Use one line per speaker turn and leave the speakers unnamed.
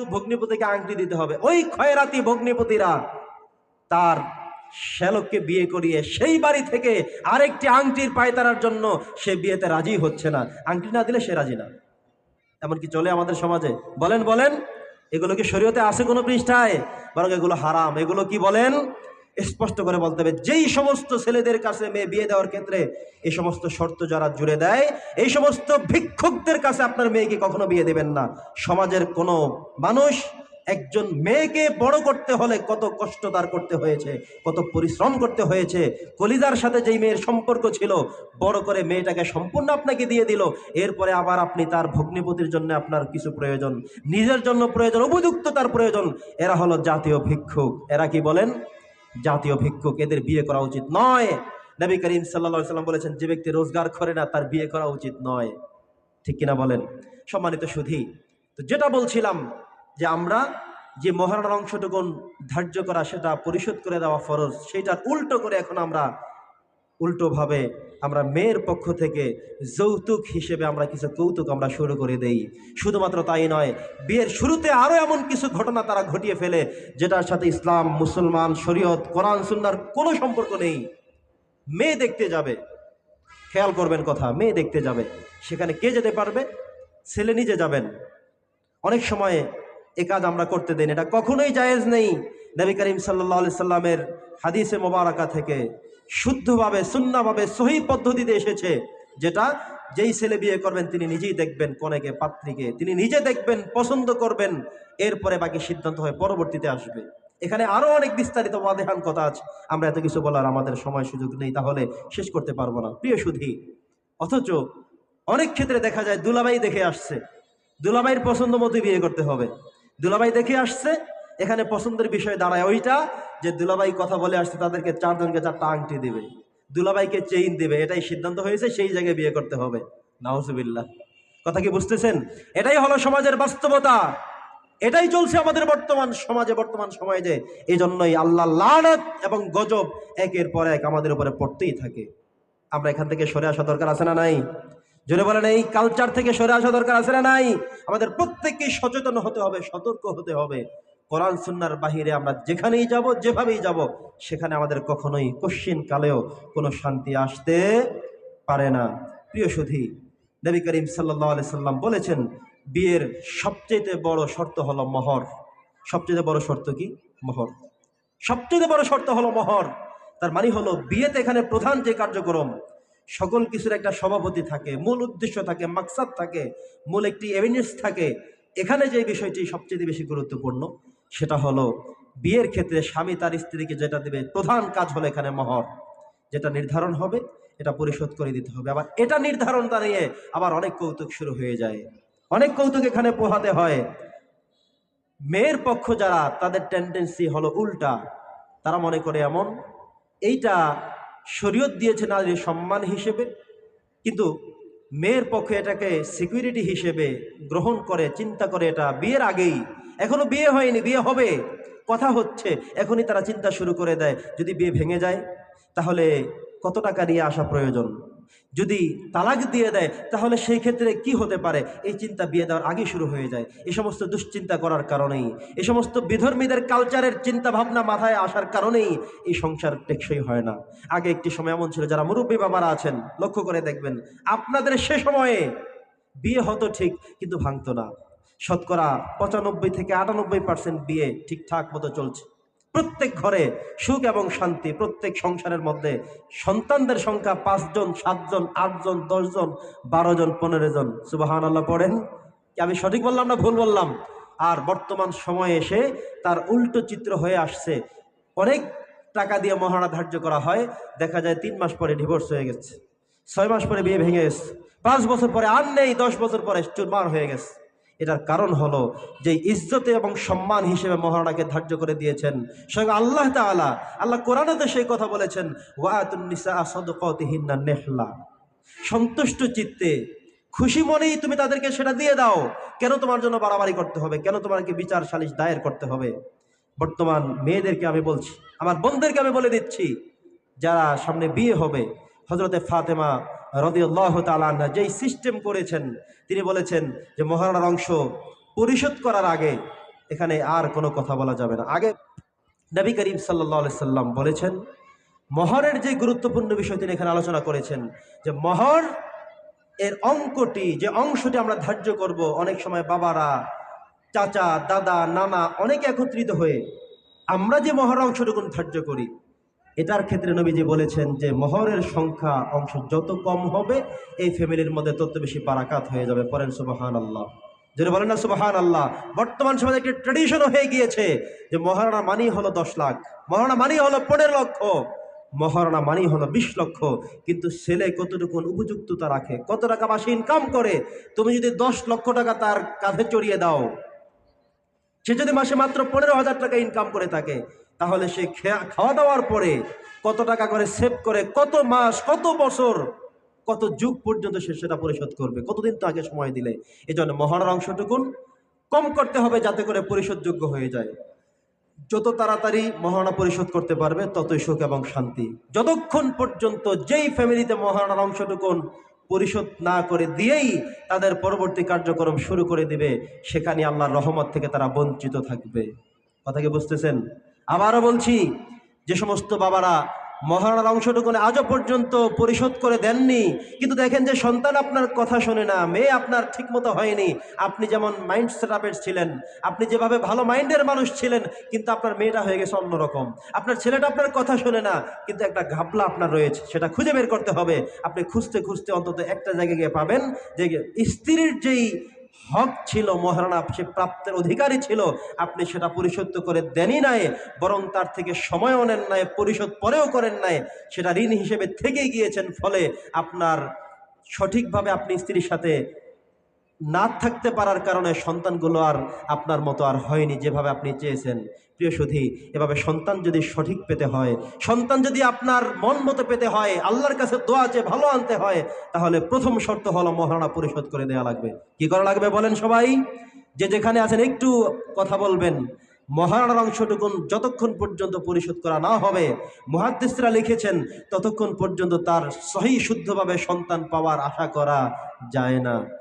কিন্তু ভগ্নিপতিকে আংটি দিতে হবে। ওই খয়রাতি ভগ্নিপতিরা তার শ্যালককে বিয়ে করিয়ে সেই বাড়ি থেকে আরেকটি আংটির পায়তারার জন্য সে বিয়েতে রাজি হচ্ছে না। আংটি না দিলে সে রাজি না। এমনকি চলে আমাদের সমাজে। বলেন বলেন, এগুলো কি শরীয়তে আছে কোনো পৃষ্ঠায়? বরং এগুলো হারাম। এগুলো কি বলেন? স্পষ্ট করে বলতে হবে, যেই সমস্ত ছেলেদের কাছে মেয়ে বিয়ে দেওয়ার ক্ষেত্রে এই সমস্ত শর্ত যারা জুড়ে দেয়, এই সমস্ত ভিক্ষুকদের কাছে আপনার মেয়েকে কখনো বিয়ে দেবেন না। সমাজের কোনো মানুষ একজন মেয়েকে বড় করতে হলে কত কষ্ট তার করতে হয়েছে, কত পরিশ্রম করতে হয়েছে, কলিজার সাথে যেই মেয়ের সম্পর্ক ছিল, বড় করে মেয়েটাকে সম্পূর্ণ আপনাকে দিয়ে দিল, এরপরে আবার আপনি তার ভগ্নিপতির জন্য আপনার কিছু প্রয়োজন, নিজের জন্য প্রয়োজন উপযুক্ত তার প্রয়োজন, এরা হলো জাতীয় ভিক্ষুক। এরা কি বলেন? জাতীয় ভিক্ষুক, এদের বিয়ে করা উচিত নয়। নবী করিম সাল্লা সাল্লাম বলেছেন, যে ব্যক্তি রোজগার করে না, তার বিয়ে করা উচিত নয়। ঠিক কিনা বলেন? সম্মানিত সুধি, তো যেটা বলছিলাম যে আমরা যে মহারণার অংশটুকুন ধার্য করা, সেটা পরিশোধ করে দেওয়া ফরজ সেটার উল্টো করে এখন আমরা উল্টোভাবে আমরা মেয়ের পক্ষ থেকে যৌতুক হিসেবে আমরা কিছু কৌতুক আমরা শুরু করে দেই। শুধুমাত্র তাই নয়, বিয়ের শুরুতে আরও এমন কিছু ঘটনা তারা ঘটিয়ে ফেলে, যেটার সাথে ইসলাম, মুসলমান, শরীয়ত, কোরআন, সুন্নার কোনো সম্পর্ক নেই। মেয়ে দেখতে যাবে। খেয়াল করবেন কথা, মেয়ে দেখতে যাবে। সেখানে কে যেতে পারবে? ছেলে নিজে যাবেন। অনেক সময় এ কাজ আমরা করতে দেন এটা কখনোই জায়েজ নেই। নবী করিম সাল্লাহ সাল্লামের হাদিসে মোবারকা থেকে শুদ্ধভাবে সুন্নাভাবে সহি পদ্ধতিতে এসেছে, যেটা যেই ছেলে বিয়ে করবেন তিনি নিজেই দেখবেন কনেকে পাত্রীকে তিনি নিজে দেখবেন, পছন্দ করবেন, এরপরে বাকি সিদ্ধান্ত হয়ে পরবর্তীতে আসবে। এখানে আরও অনেক বিস্তারিত বাদেহান কথা আছে। আমরা এত কিছু বলার আমাদের সময় সুযোগ নেই, তাহলে শেষ করতে পারব না। প্রিয় সুধি, অথচ অনেক ক্ষেত্রে দেখা যায় দুলাবাই দেখে আসছে। দুলাবাইয়ের পছন্দ মতো বিয়ে করতে হবে। দুলাবাই দেখে আসছে এখানে পছন্দের বিষয় দাঁড়ায় ওইটা যে দুলাবাই কথা বলে আসছে, তাদেরকে চারজনকে চারটা আংটি দিবে। দুলাবাইকে চেইন দিবে। এটাই সিদ্ধান্ত হয়েছে, সেই জায়গায় বিয়ে করতে হবে। নাউজুবিল্লাহ। কথা কি বুঝতেছেন? এটাই হলো সমাজের বাস্তবতা। এটাই চলছে আমাদের বর্তমান সমাজে বর্তমান সমাজে। এই জন্যই আল্লাহ লানত এবং গজব একের পর এক আমাদের উপরে পড়তেই থাকে। আমরা এখান থেকে সরে আসা দরকার আছে না নাই? জোরে বলেন, এই কালচার থেকে সরে আসা দরকার আছে না নাই? আমাদের প্রত্যেককেই সচেতন হতে হবে, সতর্ক হতে হবে। কোরআন সুন্নার বাহিরে আমরা যেখানেই যাব, যেভাবেই যাব, সেখানে আমাদের কখনোই কশ্চিন কালেও কোনো শান্তি আসতে পারে না। প্রিয় সুধী, নবী করিম সাল্লাহ আলি সাল্লাম বলেছেন, বিয়ের সবচেয়ে বড় শর্ত হলো মহর। সবচেয়ে বড় শর্ত কি? মহর। সবচেয়ে বড় শর্ত হলো মহর। তার মানে হলো, বিয়েতে এখানে প্রধান যে কার্যক্রম, সকল কিছুর একটা সভাপতি থাকে, মূল উদ্দেশ্য থাকে, মাকসাদ থাকে, মূল একটি এভিনিউস থাকে। এখানে যে বিষয়টি সবচেয়ে বেশি গুরুত্বপূর্ণ সেটা হলো বিয়ের ক্ষেত্রে স্বামী তার স্ত্রীকে যেটা দেবে, প্রধান কাজ হলো এখানে মহর। যেটা নির্ধারণ হবে, এটা পরিশোধ করে দিতে হবে। আবার এটা নির্ধারণ দাঁড়িয়ে আবার অনেক কৌতুক শুরু হয়ে যায়। অনেক কৌতুক এখানে পোহাতে হয়। মেয়ের পক্ষ যারা, তাদের টেন্ডেন্সি হলো উল্টা। তারা মনে করে এমন, এইটা শরীয়ত দিয়েছে নারীর সম্মান হিসেবে, কিন্তু মেয়ের পক্ষে এটাকে সিকিউরিটি হিসেবে গ্রহণ করে, চিন্তা করে এটা বিয়ের আগেই। এখনও বিয়ে হয়নি, বিয়ে হবে। কথা হচ্ছে, এখনই তারা চিন্তা শুরু করে দেয়, যদি বিয়ে ভেঙে যায়, তাহলে কত টাকা নিয়ে আসা প্রয়োজন? যদি তালাক দিয়ে দেয়, তাহলে সেই ক্ষেত্রে কি হতে পারে? এই চিন্তা বিয়ে দেওয়ার আগে শুরু হয়ে যায়। এই সমস্ত দুশ্চিন্তা করার কারণেই এই সমস্ত বিধর্মীদের কালচারের চিন্তা ভাবনা মাথায় আসার কারণেই এই সংসার টেকসই হয় না। আগে একটি সময় এমন ছিল, যারা মুরব্বী বাবারা আছেন, লক্ষ্য করে দেখবেন, আপনাদের সে সময়ে বিয়ে হতো ঠিক, কিন্তু ভাঙতো না। শতকরা পঁচানব্বই থেকে আটানব্বই পার্সেন্ট বিয়ে ঠিকঠাক মতো চলছে। প্রত্যেক ঘরে সুখ এবং শান্তি, প্রত্যেক সংসারের মধ্যে সন্তানদের সংখ্যা পাঁচজন, সাতজন, আটজন, দশজন বারো জন পনেরো জন সুবাহান আল্লাহ পড়েন আমি সঠিক বললাম না ভুল বললাম? আর বর্তমান সময়ে এসে তার উল্টো চিত্র হয়ে আসছে। অনেক টাকা দিয়ে মহারা ধার্য করা হয়। দেখা যায় তিন মাস পরে ডিভোর্স হয়ে গেছে। ছয় মাস পরে বিয়ে ভেঙে গেছে। পাঁচ বছর পরে আর নেই, দশ বছর পরে চুরমার হয়ে গেছে। এটার কারণ হলো যে ইজ্জতে এবং সম্মান হিসেবে মহারানাকে ধার্য করে দিয়েছেন। স্বয়ং আল্লাহ তাআলা, আল্লাহ কোরআনেতে সেই কথা বলেছেন ওয়াতুন্নিসা সদকতিহিন্না নেহলা। সন্তুষ্ট চিত্তে, খুশি মনেই তুমি তাদেরকে সেটা দিয়ে দাও। কেন তোমার জন্য বাড়াবাড়ি করতে হবে? কেন তোমাকে বিচার সালিশ দায়ের করতে হবে? বর্তমান মেয়েদেরকে আমি বলছি, আমার বোনদেরকে আমি বলে দিচ্ছি, যারা সামনে বিয়ে হবে হজরতে ফাতেমা রদিউল্লাহ তালান্না যেই সিস্টেম করেছেন, তিনি বলেছেন যে মহারণার অংশ পরিশোধ করার আগে এখানে আর কোনো কথা বলা যাবে না। আগে নবী করিম সাল্লাহ সাল্লাম বলেছেন, মহরের যে গুরুত্বপূর্ণ বিষয় তিনি এখানে আলোচনা করেছেন, যে মহর এর অঙ্কটি, যে অংশটি আমরা ধার্য করব, অনেক সময় বাবারা, চাচা, দাদা, নানা অনেকে একত্রিত হয়ে আমরা যে মহর অংশটুকুন ধার্য করি এটার ক্ষেত্রে নবীজি বলেছেন যে, মহরের সংখ্যা অংশ যত কম হবে, এই ফ্যামিলির মধ্যে তত বেশি বারাকাত হয়ে যাবে। পরেন সুবাহান আল্লাহ যেটা বলেন না সুবাহান আল্লাহ বর্তমান সমাজে একটি ট্রেডিশনও হয়ে গিয়েছে যে, মহারণা মানি হলো দশ লাখ, মহারণা মানি হলো পনেরো লক্ষ, মহারণা মানি হলো বিশ লক্ষ। কিন্তু ছেলে কতটুকু উপযুক্ততা রাখে? কত টাকা মাসে ইনকাম করে? তুমি যদি দশ লক্ষ টাকা তার কাঁধে চড়িয়ে দাও, সে যদি মাসে মাত্র পনেরো হাজার টাকা ইনকাম করে থাকে তাহলে সে খাওয়া দাওয়ার পরে কত টাকা করে সেভ করে, কত মাস, কত বছর, কত যুগ পর্যন্ত সে সেটা পরিশোধ করবে? কতদিন তাকে সময় দিলে? এই জন্য মহারার অংশটুকুন কম করতে হবে যাতে করে পরিশোধযোগ্য হয়ে যায়। যত তাড়াতাড়ি মহারণা পরিশোধ করতে পারবে, ততই সুখ এবং শান্তি। যতক্ষণ পর্যন্ত যেই ফ্যামিলিতে মহারণার অংশটুকুন পরিশোধ না করে দিয়েই তাদের পরবর্তী কার্যক্রম শুরু করে দিবে সেখানে আল্লাহর রহমত থেকে তারা বঞ্চিত থাকবে। কথা কি বুঝতেছেন? আবারও বলছি, যে সমস্ত বাবারা মহারণার অংশটুকুন আজও পর্যন্ত পরিশোধ করে দেননি, কিন্তু দেখেন যে সন্তান আপনার কথা শোনে না, মেয়ে আপনার ঠিকমতো হয়নি। আপনি যেমন মাইন্ড সেট ছিলেন, আপনি যেভাবে ভালো মাইন্ডের মানুষ ছিলেন, কিন্তু আপনার মেয়েটা হয়ে গেছে অন্যরকম আপনার ছেলেটা আপনার কথা শোনে না, কিন্তু একটা ঘাপলা আপনার রয়েছে, সেটা খুঁজে বের করতে হবে। আপনি খুঁজতে খুঁজতে অন্তত একটা জায়গায় গিয়ে পাবেন যে স্ত্রীর যেই হক ছিল মহারানা সে প্রাপ্তের অধিকারী ছিল। আপনি সেটা পরিশোধ করে দেনই নাই, বরং তার থেকে সময়ও নেন নাই, পরিশোধ পরেও করেন নাই। সেটা ঋণ হিসেবে থেকে গিয়েছেন, ফলে আপনার সঠিকভাবে আপনি স্ত্রীর সাথে না থাকতে পারার কারণে সন্তানগুলো আর আপনার মতো আর হয়নি যেভাবে আপনি চেয়েছেন। প্রিয় সুধী, এভাবে সন্তান যদি সঠিক পেতে হয়, সন্তান যদি আপনার মন মতো পেতে হয়, আল্লাহর কাছে দোয়া চেয়ে ভালো আনতে হয়, তাহলে প্রথম শর্ত হলো মহারণা পরিশোধ করে দেওয়া লাগবে। কি করা লাগবে বলেন সবাই? যে যেখানে আছেন একটু কথা বলবেন। মহারণার অংশটুকুন যতক্ষণ পর্যন্ত পরিশোধ করা না হবে মহাদ্দেশরা লিখেছেন, ততক্ষণ পর্যন্ত তার সহি শুদ্ধভাবে সন্তান পাওয়ার আশা করা যায় না।